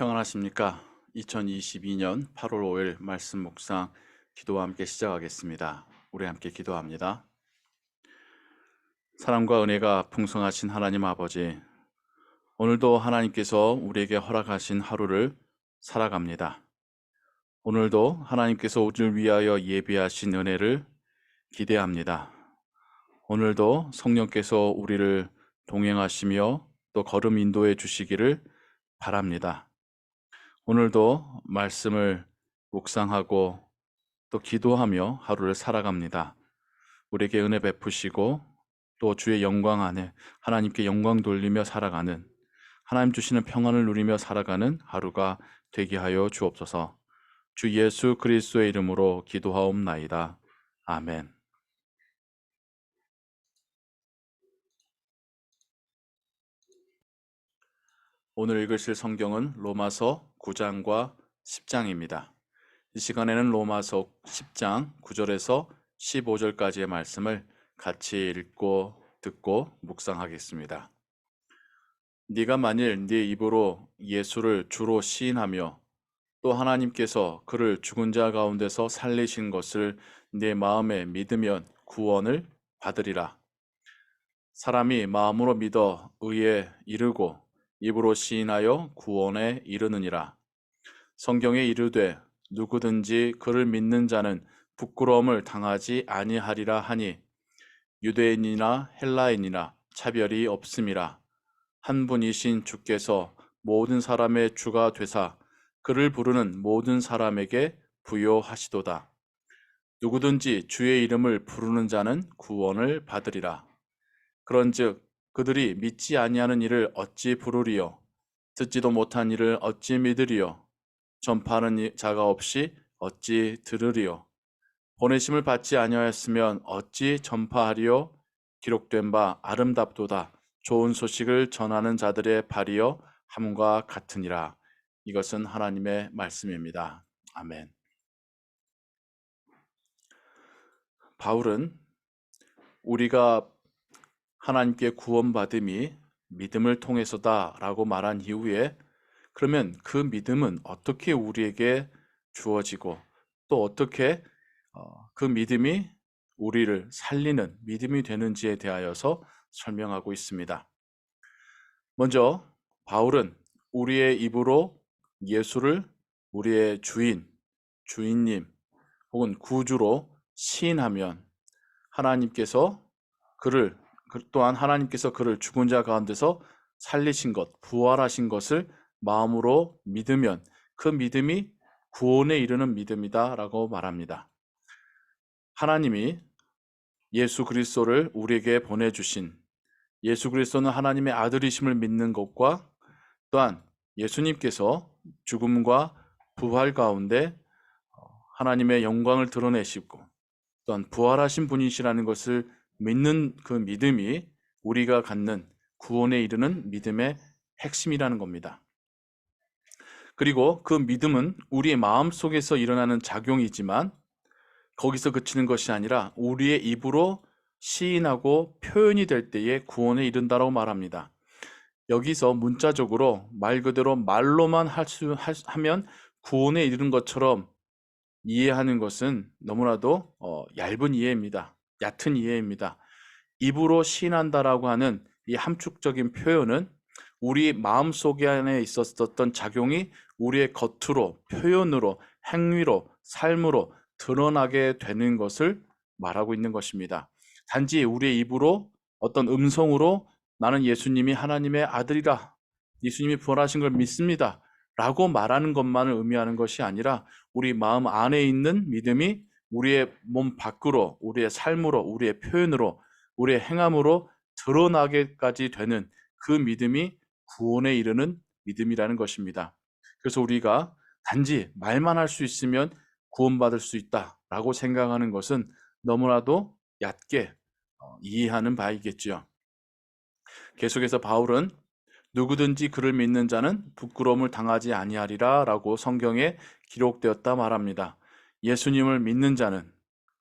평안하십니까? 2022년 8월 5일 말씀 묵상 기도와 함께 시작하겠습니다. 우리 함께 기도합니다. 사랑과 은혜가 풍성하신 하나님 아버지, 오늘도 하나님께서 우리에게 허락하신 하루를 살아갑니다. 오늘도 하나님께서 우리를 위하여 예비하신 은혜를 기대합니다. 오늘도 성령께서 우리를 동행하시며 또 걸음 인도해 주시기를 바랍니다. 오늘도 말씀을 묵상하고 또 기도하며 하루를 살아갑니다. 우리에게 은혜 베푸시고 또 주의 영광 안에 하나님께 영광 돌리며 살아가는 하나님 주시는 평안을 누리며 살아가는 하루가 되게 하여 주옵소서. 주 예수 그리스도의 이름으로 기도하옵나이다. 아멘. 오늘 읽으실 성경은 로마서 9장과 10장입니다. 이 시간에는 로마서 10장 9절에서 15절까지의 말씀을 같이 읽고 듣고 묵상하겠습니다. 네가 만일 네 입으로 예수를 주로 시인하며 또 하나님께서 그를 죽은 자 가운데서 살리신 것을 네 마음에 믿으면 구원을 받으리라. 사람이 마음으로 믿어 의에 이르고 입으로 시인하여 구원에 이르느니라. 성경에 이르되 누구든지 그를 믿는 자는 부끄러움을 당하지 아니하리라 하니 유대인이나 헬라인이나 차별이 없음이라. 한 분이신 주께서 모든 사람의 주가 되사 그를 부르는 모든 사람에게 부여하시도다. 누구든지 주의 이름을 부르는 자는 구원을 받으리라. 그런즉 그들이 믿지 아니하는 일을 어찌 부르리요? 듣지도 못한 일을 어찌 믿으리요? 전파하는 자가 없이 어찌 들으리요? 보내심을 받지 아니하였으면 어찌 전파하리요? 기록된 바 아름답도다. 좋은 소식을 전하는 자들의 발이여 함과 같으니라. 이것은 하나님의 말씀입니다. 아멘. 바울은 우리가 하나님께 구원받음이 믿음을 통해서다라고 말한 이후에 그러면 그 믿음은 어떻게 우리에게 주어지고 또 어떻게 어, 그 믿음이 우리를 살리는 믿음이 되는지에 대하여서 설명하고 있습니다. 먼저 바울은 우리의 입으로 예수를 우리의 주인, 주인님 혹은 구주로 시인하면 하나님께서 그를 그 또한 하나님께서 그를 죽은 자 가운데서 살리신 것, 부활하신 것을 마음으로 믿으면 그 믿음이 구원에 이르는 믿음이다라고 말합니다. 하나님이 예수 그리스도를 우리에게 보내 주신 예수 그리스도는 하나님의 아들이심을 믿는 것과 또한 예수님께서 죽음과 부활 가운데 하나님의 영광을 드러내시고 또한 부활하신 분이시라는 것을 믿는 그 믿음이 우리가 갖는 구원에 이르는 믿음의 핵심이라는 겁니다. 그리고 그 믿음은 우리의 마음 속에서 일어나는 작용이지만 거기서 그치는 것이 아니라 우리의 입으로 시인하고 표현이 될 때에 구원에 이른다라고 말합니다. 여기서 문자적으로 말 그대로 말로만 할 수 하면 구원에 이르는 것처럼 이해하는 것은 너무나도 어, 얇은 이해입니다. 얕은 이해입니다. 입으로 시인한다라고 하는 이 함축적인 표현은 우리 마음 속에 안에 있었던 작용이 우리의 겉으로, 표현으로, 행위로, 삶으로 드러나게 되는 것을 말하고 있는 것입니다. 단지 우리의 입으로 어떤 음성으로 나는 예수님이 하나님의 아들이라, 예수님이 부활하신 걸 믿습니다. 라고 말하는 것만을 의미하는 것이 아니라 우리 마음 안에 있는 믿음이 우리의 몸 밖으로, 우리의 삶으로, 우리의 표현으로, 우리의 행함으로 드러나게까지 되는 그 믿음이 구원에 이르는 믿음이라는 것입니다. 그래서 우리가 단지 말만 할 수 있으면 구원받을 수 있다라고 생각하는 것은 너무나도 얕게 어, 이해하는 바이겠지요. 계속해서 바울은 누구든지 그를 믿는 자는 부끄러움을 당하지 아니하리라라고 성경에 기록되었다 말합니다. 예수님을 믿는 자는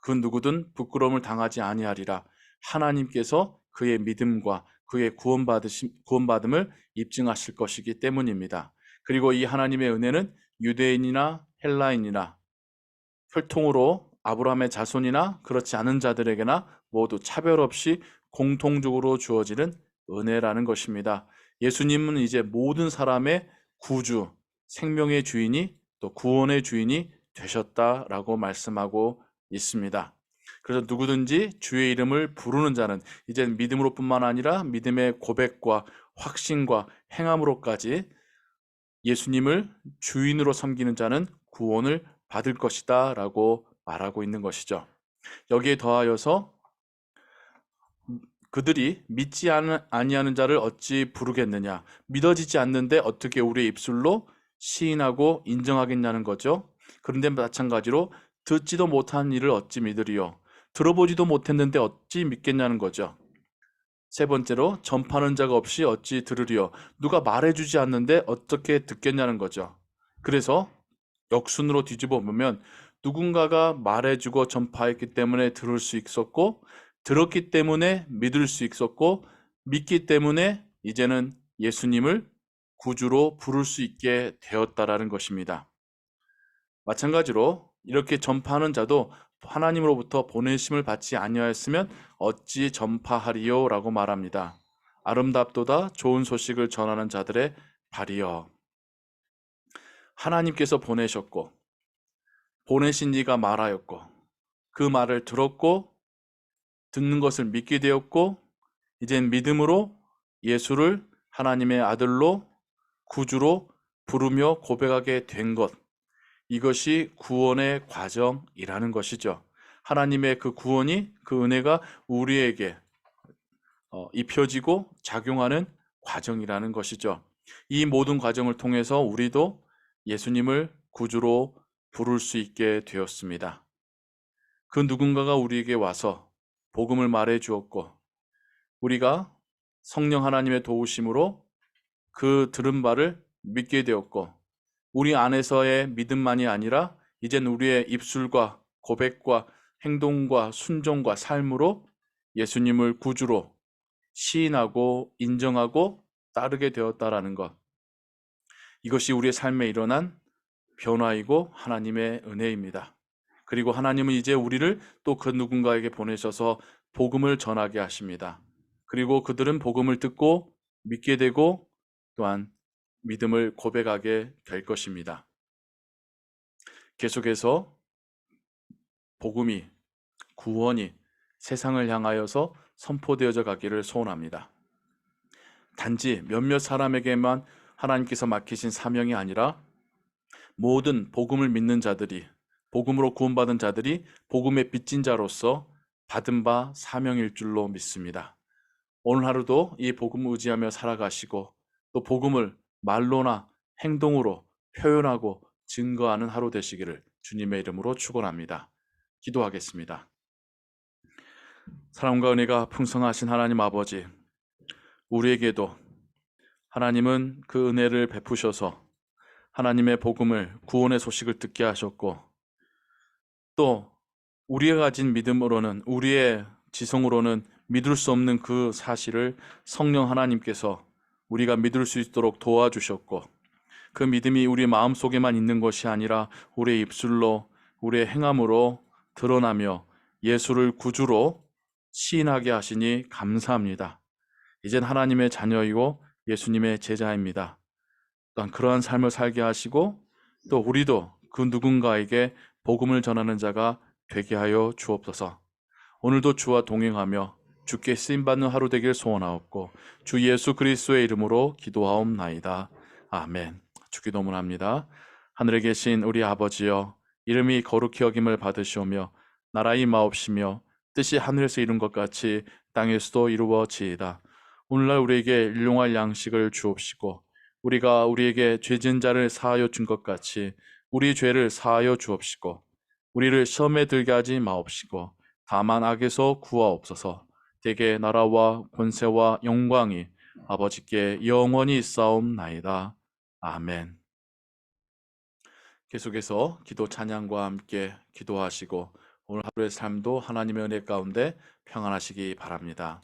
그 누구든 부끄러움을 당하지 아니하리라. 하나님께서 그의 믿음과 그의 구원받으심, 구원받음을 입증하실 것이기 때문입니다. 그리고 이 하나님의 은혜는 유대인이나 헬라인이나 혈통으로 아브라함의 자손이나 그렇지 않은 자들에게나 모두 차별 없이 공통적으로 주어지는 은혜라는 것입니다. 예수님은 이제 모든 사람의 구주, 생명의 주인이 또 구원의 주인이 되셨다라고 말씀하고 있습니다. 그래서 누구든지 주의 이름을 부르는 자는 이제 믿음으로뿐만 아니라 믿음의 고백과 확신과 행함으로까지 예수님을 주인으로 섬기는 자는 구원을 받을 것이다 라고 말하고 있는 것이죠. 여기에 더하여서 그들이 믿지 아니하는 자를 어찌 부르겠느냐 믿어지지 않는데 어떻게 우리의 입술로 시인하고 인정하겠냐는 거죠. 그런데 마찬가지로 듣지도 못한 일을 어찌 믿으리요 들어보지도 못했는데 어찌 믿겠냐는 거죠. 세 번째로 전파하는 자가 없이 어찌 들으리요 누가 말해주지 않는데 어떻게 듣겠냐는 거죠. 그래서 역순으로 뒤집어 보면 누군가가 말해주고 전파했기 때문에 들을 수 있었고 들었기 때문에 믿을 수 있었고 믿기 때문에 이제는 예수님을 구주로 부를 수 있게 되었다라는 것입니다. 마찬가지로 이렇게 전파하는 자도 하나님으로부터 보내심을 받지 아니하였으면 어찌 전파하리요라고 말합니다. 아름답도다 좋은 소식을 전하는 자들의 발이여. 하나님께서 보내셨고 보내신 이가 말하였고 그 말을 들었고 듣는 것을 믿게 되었고 이젠 믿음으로 예수를 하나님의 아들로 구주로 부르며 고백하게 된 것. 이것이 구원의 과정이라는 것이죠. 하나님의 그 구원이 그 은혜가 우리에게 어, 입혀지고 작용하는 과정이라는 것이죠. 이 모든 과정을 통해서 우리도 예수님을 구주로 부를 수 있게 되었습니다. 그 누군가가 우리에게 와서 복음을 말해 주었고, 우리가 성령 하나님의 도우심으로 그 들은 바를 믿게 되었고, 우리 안에서의 믿음만이 아니라 이젠 우리의 입술과 고백과 행동과 순종과 삶으로 예수님을 구주로 시인하고 인정하고 따르게 되었다라는 것. 이것이 우리의 삶에 일어난 변화이고 하나님의 은혜입니다. 그리고 하나님은 이제 우리를 또 그 누군가에게 보내셔서 복음을 전하게 하십니다. 그리고 그들은 복음을 듣고 믿게 되고 또한 믿음을 고백하게 될 것입니다. 계속해서 복음이 구원이 세상을 향하여서 선포되어져 가기를 소원합니다. 단지 몇몇 사람에게만 하나님께서 맡기신 사명이 아니라 모든 복음을 믿는 자들이 복음으로 구원받은 자들이 복음의 빚진 자로서 받은 바 사명일 줄로 믿습니다. 오늘 하루도 이 복음을 의지하며 살아가시고 또 복음을 말로나 행동으로 표현하고 증거하는 하루 되시기를 주님의 이름으로 축원합니다. 기도하겠습니다. 사랑과 은혜가 풍성하신 하나님 아버지, 우리에게도 하나님은 그 은혜를 베푸셔서 하나님의 복음을 구원의 소식을 듣게 하셨고 또 우리가 가진 믿음으로는 우리의 지성으로는 믿을 수 없는 그 사실을 성령 하나님께서 우리가 믿을 수 있도록 도와주셨고 그 믿음이 우리 마음속에만 있는 것이 아니라 우리의 입술로 우리의 행함으로 드러나며 예수를 구주로 시인하게 하시니 감사합니다. 이젠 하나님의 자녀이고 예수님의 제자입니다. 또한 그러한 삶을 살게 하시고 또 우리도 그 누군가에게 복음을 전하는 자가 되게 하여 주옵소서. 오늘도 주와 동행하며 주께 쓰임 받는 하루 되길 소원하옵고 주 예수 그리스도의 이름으로 기도하옵나이다. 아멘. 주기도문합니다. 하늘에 계신 우리 아버지여 이름이 거룩히 여김을 받으시오며 나라의 마옵시며 뜻이 하늘에서 이룬 것 같이 땅에서도 이루어지이다. 오늘날 우리에게 일용할 양식을 주옵시고 우리가 우리에게 죄진 자를 사하여 준 것 같이 우리 죄를 사하여 주옵시고 우리를 시험에 들게 하지 마옵시고 다만 악에서 구하옵소서 대개 나라와 권세와 영광이 아버지께 영원히 싸움나이다. 아멘. 계속해서 기도 찬양과 함께 기도하시고 오늘 하루의 삶도 하나님의 은혜 가운데 평안하시기 바랍니다.